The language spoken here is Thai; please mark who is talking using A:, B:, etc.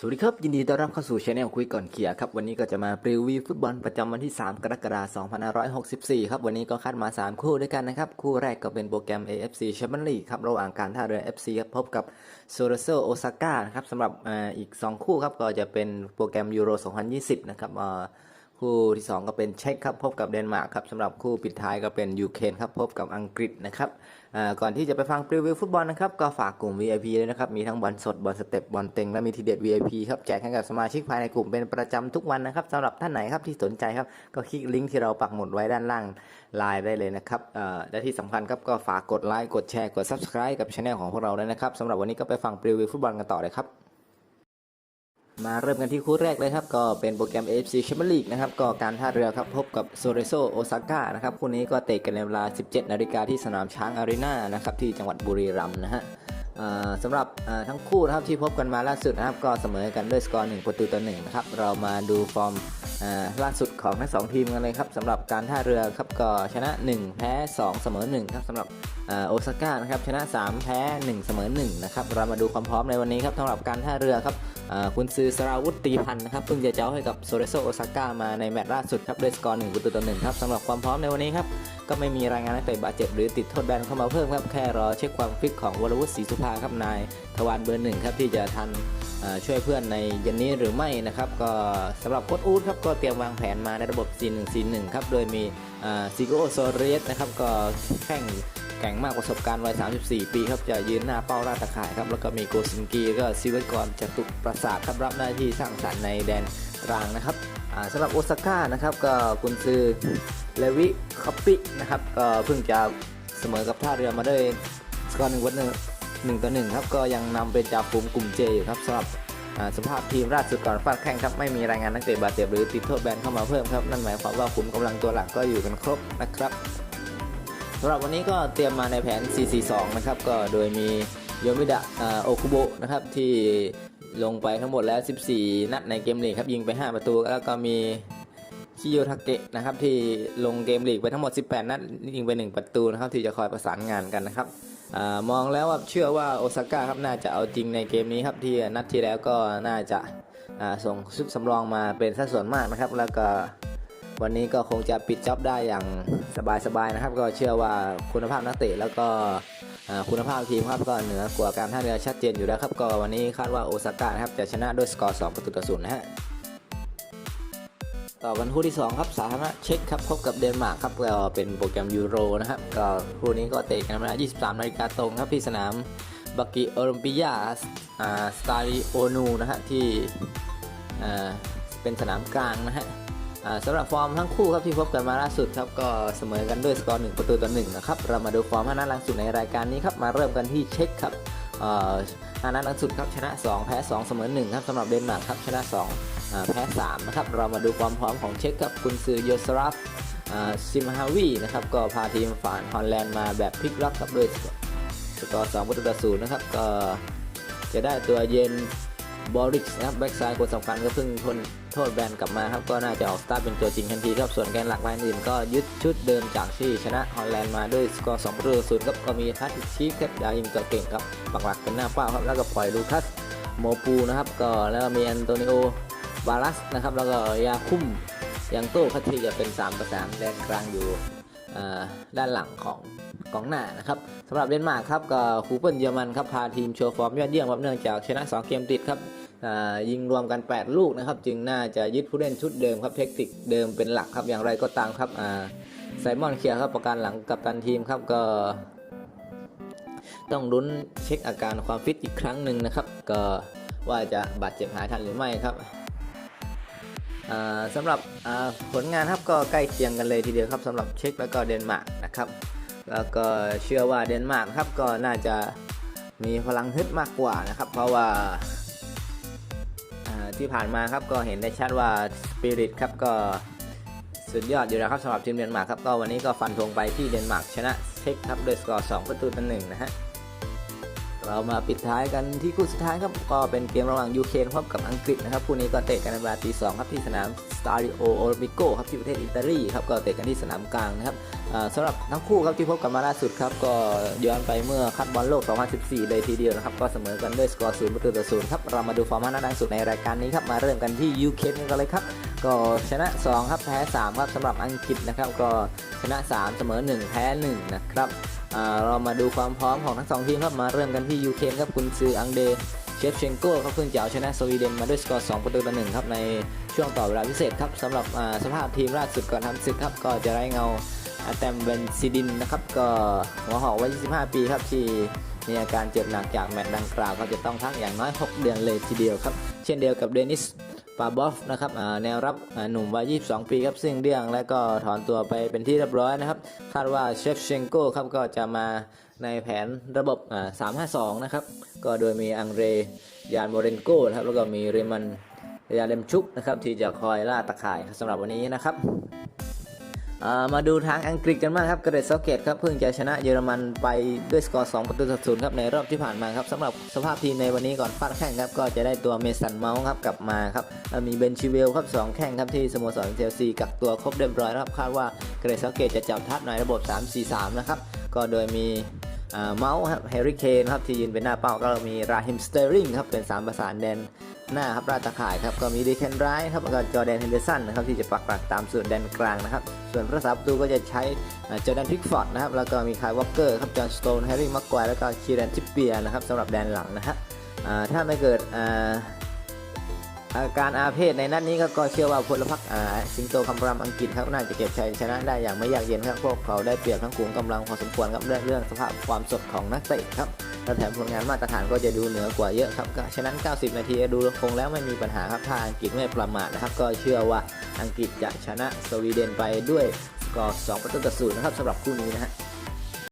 A: สวัสดีครับ ยินดีต้อนรับเข้าสู่ช anel คุยก่อนเขียครับ วันนี้ก็จะมารีวิวฟุตบอลประจำวันที่ 3 กรกฎาคม 2564 ครับ วันนี้ก็คัดมา 3 คู่ด้วยกันนะครับ คู่แรกก็เป็นโปรแกรม AFC Champions League ครับ ระหว่างการท่าเรือ FC ครับพบกับโซโรโซโอซาก้านะครับสำหรับอีก 2 คู่ครับ ก็จะเป็นโปรแกรมยูโร 2020 นะครับ คู่ที่ 2 ก็เป็นเช็กครับพบกับเดนมาร์กครับสำหรับคู่ปิดท้ายก็เป็นยูเครนครับพบกับอังกฤษนะครับก่อนที่จะไปฟังรีวิวฟุตบอลนะครับก็ฝากกลุ่ม VIP เลยนะครับมีทั้งบอลสดบอลสเต็ปบอลเต็งและมีทีเด็ด VIP ครับแจกให้กับสมาชิกภายในกลุ่มเป็นประจำทุกวันนะครับสำหรับท่านไหนครับที่สนใจครับก็คลิกลิงก์ที่เราปักหมุดไว้ด้านล่างไลน์ได้เลยนะครับและที่สำคัญครับก็ฝากกดไลค์กดแชร์กด Subscribe กับช anel ของพวกเราด้วยนะครับสำหรับวันนี้ก็ไปฟังรีวิวฟุตบอลกันต่อเลยครับ มาเริ่มกันที่คู่แรกเลยครับ ก็เป็นโปรแกรม AFC Champions League นะครับ ก็การท่าเรือครับพบกับโซเรโซโอซาก้านะครับ คู่นี้ก็เตะกันในเวลา 17 นาฬิกาที่สนามช้างอารีนานะครับ ที่จังหวัดบุรีรัมย์นะฮะสำหรับทั้งคู่นะครับที่พบกันมาล่าสุดนะครับ ก็เสมอกันด้วยสกอร์1ประตูต่อ1นะครับ เรามาดูฟอร์ม ล่าสุดของทั้งสองทีมกันเลยครับสำหรับการท่าเรือครับก็ชนะ 1 แพ้ 2 เสมอ1ครับสำหรับโอซาก้านะครับชนะ 3 แพ้ 1 เสมอ1นะครับเรามาดูความพร้อมในวันนี้ครับสำหรับการท่าเรือครับคุณซือสราวุธตีพันธ์นะครับเพิ่งจะเจ้าให้กับโซเรโซโอซาก้ามาในแมตช์ล่าสุดครับด้วยสกอร์1ประตูต่อ1ครับสำหรับความพร้อมในวันนี้ครับก็ไม่มีรายงานนักเตะบาดเจ็บหรือติดโทษแบนเข้ามาเพิ่มครับแค่รอเช็คความฟิตของวรวุฒิศรีสุภาครับนายทวารเบอร์หนึ่งครับที่จะทัน ช่วยเพื่อนในเย็นนี้หรือไม่นะครับก็สำหรับโค้ชอูดครับก็เตรียมวางแผนมาในระบบ 4-1-4-1 ครับ โดยมีซิโกโซเรสนะครับก็แข่งแข่งมากประสบการณ์วัย 34 ปีครับจะยืนหน้าเป้าราตะข่ายครับแล้วก็มีโกซินกีก็ซิเวกรจตุประสาทครับรับหน้าที่สร้างสรรค์ในแดนกลางนะครับสำหรับโอซาก้านะครับก็กุนซือเลวิคอปปินะครับก็เพิ่งจะเสมอกับท่าเรือมาด้วยสกอร์หนึ่งวันหนึ่ง หนึ่งต่อหนึ่งครับ ก็ยังนำเป็นจ่าฝูงกลุ่มเจอยู่ครับสำหรับสภาพทีมราชสุดก่อนฟาดแข่งครับ ไม่มีรายงานนักเตะบาดเจ็บหรือติดโทษแบนเข้ามาเพิ่มครับ นั่นหมายความว่าขุมกำลังตัวหลักก็อยู่กันครบนะครับสำหรับวันนี้ก็เตรียมมาในแผน 442 นะครับ ก็โดยมีโยมิดะโอคุโบะนะครับที่ลงไปทั้งหมดแล้ว 14 นัดในเกมลีกครับ ยิงไป 5 ประตู แล้วก็มีคิโยทาเกะนะครับที่ลงเกมลีกไปทั้งหมด 18 นัดยิงไป 1 ประตูนะครับที่จะคอยประสานงานกันนะครับ มองแล้วว่าเชื่อว่าโอซาก้าครับน่าจะเอาจริงในเกมนี้ครับที่นัดที่แล้วก็น่าจะาส่งชุดสำรองมาเป็นสัดส่วนมากนะครับ แล้วก็วันนี้ก็คงจะปิดจ็อบได้อย่างสบายๆนะครับ ก็เชื่อว่าคุณภาพนักเตะแล้วก็คุณภาพทีมครับก็เหนือกว่าการท่าเรือชัดเจนอยู่แล้วครับก็วันนี้คาดว่าโอซาก้านะครับจะชนะด้วยสกอร์2ประตูต่อศูนย์นะฮะ ต่อกันคู่ที่ 2 ครับสาธารณเช็กครับพบกับเดนมาร์กครับก็เป็นโปรแกรมยูโรนะครับก็คู่นี้ก็เตะกันเวลา23นาฬิกาตรงครับที่สนามบักกิโอลิมปิยาอ่าสตาริโอนูนะฮะที่อ่าเป็นสนามกลางนะฮะอ่าสำหรับฟอร์มทั้งคู่ครับที่พบกันมาล่าสุดครับก็เสมอกันด้วยสกอร์1ประตูต่อ1นะครับเรามาดูฟอร์มห้านัดลังสุดในรายการนี้ครับมาเริ่มกันที่เช็คครับ อานัดหลันสุดครับชนะ 2 แพ้ 2 เสมอ1ครับสำหรับเดนมาร์กครับชนะ2อ่าแพ้3นะครับเรามาดูความพร้อมของเช็คครับกุนซือโยสรัฟซิมฮาวีนะครับก็พาทีมฝ่านฮอลแลนด์มาแบบพลิกล็อกครับด้วยสกอร์2ประตูต่อ0นะครับก็จะได้ตัวเย็น บอริกนะครับแบ็กซ้ายคนสำคัญก็เพิ่งทนโทษแบนกลับมาครับ ก็น่าจะออกสตาร์ทเป็นตัวจริงทันทีครับ ส่วนแกนหลักรายอื่นก็ยึดชุดเดิมจากที่ชนะฮอลแลนด์มาด้วยสกอร์2ประตูศูนย์ครับก็มีทัสติชีครับดาวยิงตัวเก่งครับปักหลักเป็นหน้าเป้าครับแล้วก็ปล่อยลูคัสโมปูนะครับก็แล้วก็มีอันโตนิโอบาลัสนะครับแล้วก็ยาคุ้มยังโต้คัตทีจะเป็น3ประสานแดนกลางอยู่ด้านหลังของ กองหน้านะครับสำหรับเดนมาร์กครับก็คูเปิลเยอรมันครับพาทีมโชว์ฟอร์มยอดเยี่ยมครับเนื่องจากชนะ 2 เกมติดครับยิงรวมกัน 8 ลูกนะครับจึงน่าจะยึดผู้เล่นชุดเดิมครับเทคนิคเดิมเป็นหลักครับอย่างไรก็ตามครับไซมอนเคียร์ครับประกันหลังกับตันทีมครับก็ ต้องลุ้นเช็คอาการความฟิตอีกครั้งหนึ่งนะครับ ก็ว่าจะบาดเจ็บหายทันหรือไม่ครับอ่าสำหรับผลงานครับก็ใกล้เคียงกันเลยทีเดียวครับสำหรับเช็คแล้วก็เดนมาร์กนะครับ แล้วก็เชื่อว่าเดนมาร์กครับก็น่าจะมีพลังฮึดมากกว่านะครับ เพราะว่าที่ผ่านมาครับก็เห็นได้ชัดว่าสปิริตครับก็สุดยอดอยู่แล้วครับสำหรับทีมเดนมาร์กครับก็วันนี้ก็ฟันธงไปที่เดนมาร์กชนะเช็กครับด้วยสกอร์2ประตูต่อหนึ่งนะฮะ เรามาปิดท้ายกันที่คู่สุดท้ายครับก็เป็นเกมระหว่างยูเครนพบกับอังกฤษนะครับคู่นี้ก็เตะกันในเวลาตีสองครับที่สนามสตาดิโอโอลิโกครับที่ประเทศอิตาลีครับก็เตะกันที่สนามกลางนะครับสำหรับทั้งคู่ครับที่พบกันมาล่าสุดครับก็ย้อนไปเมื่อคัดบอลโลก 2014 เลยทีเดียวนะครับก็เสมอกันด้วยสกอร์ศูนย์ประตูต่อศูนย์ครับเรามาดูฟอร์มนัดดังสุดในรายการนี้ครับมาเริ่มกันที่ยูเครนกันเลยครับก็ชนะ 2 ครับแพ้ 3 ครับสำหรับอังกฤษนะครับก็ชนะ 3 เสมอ 1 แพ้ 1 นะครับ เรามาดูความพร้อมของทั้งสองทีมครับมาเริ่มกันที่ยูเครนครับคุณซืออังเดเชฟเชนโก้ครับเพิ่งจะเอาชนะสวีเดนมาด้วยสกอร์ 2 ประตูต่อ1ครับในช่วงต่อเวลาพิเศษครับสำหรับสภาพทีมล่าสุดก่อนทำศึกครับก็จะไร้เงาอาแตมเบนซิดินนะครับก็หัวหอกวัย25 ปีครับที่มีอาการเจ็บหนักจากแมตช์ดังกล่าวก็จะต้องพักอย่างน้อย 6 เดือนเลยทีเดียวครับ เช่นเดียวกับเดนิส ปาบอฟนะครับแนวรับหนุ่มวัย 22 ปีครับซึ่งเดี่ยงและก็ถอนตัวไปเป็นที่เรียบร้อยนะครับ คาดว่าเชฟเชงโก้ครับก็จะมาในแผนระบบ 352 นะครับ ก็โดยมีอังเรยานโมเรนโกนะครับแล้วก็มีเรมันยาเลมชุกนะครับที่จะคอยล่าตะข่ายสำหรับวันนี้นะครับ มาดูทางอังกฤษกันบ้างครับเกรดซอกเกตครับเพิ่งจะชนะเยอรมันไปด้วยสกอร์2ประตูต่อศูนย์ครับในรอบที่ผ่านมาครับสำหรับสภาพทีมในวันนี้ก่อนฟาดแข่งครับก็จะได้ตัวเมสันเมาส์ครับกลับมาครับมีเบนชิเวลครับสองแข่งครับที่สโมสรเชลซีกักตัวครบเรียบร้อยครับคาดว่าเกรดซอกเกตจะจับทัดในระบบ 3-4-3 นะครับก็โดยมี เมาส์ครับแฮร์รี่เคนครับที่ยืนเป็นหน้าเป้าก็มีราฮิมสเตอริงครับเป็นสามประสานแดนหน้าครับราตะข่ายครับก็มีดีเคนไรครับแล้วก็จอแดนเฮนเดอร์สันนะครับที่จะปักหลักตามส่วนแดนกลางนะครับส่วนผู้รักษาประตูก็จะใช้จอแดนพิกฟอร์ดนะครับแล้วก็มีคายวอลเกอร์ครับจอห์นสโตนแฮร์รี่มักควายแล้วก็คีแรนทิปเปียนะครับสำหรับแดนหลังนะฮะถ้าไม่เกิด อาการอาเพศในนัดนี้ครับก็เชื่อว่าพลพรรคสิงโตคำรามอังกฤษครับน่าจะเก็บชัยชนะได้อย่างไม่ยากเย็นครับพวกเขาได้เปรียบทั้งกลุ่มกำลังพอสมควรครับเรื่องเรื่องสภาพความสดของนักเตะครับและแถมผลงานมาตรฐานก็จะดูเหนือกว่าเยอะครับก็ฉะนั้น 90 นาทีดูคงแล้วไม่มีปัญหาครับถ้าอังกฤษไม่ประมาทนะครับก็เชื่อว่าอังกฤษจะชนะสวีเดนไปด้วยกอร์2ประตูต่อศูนย์นะครับสำหรับคู่นี้นะฮะ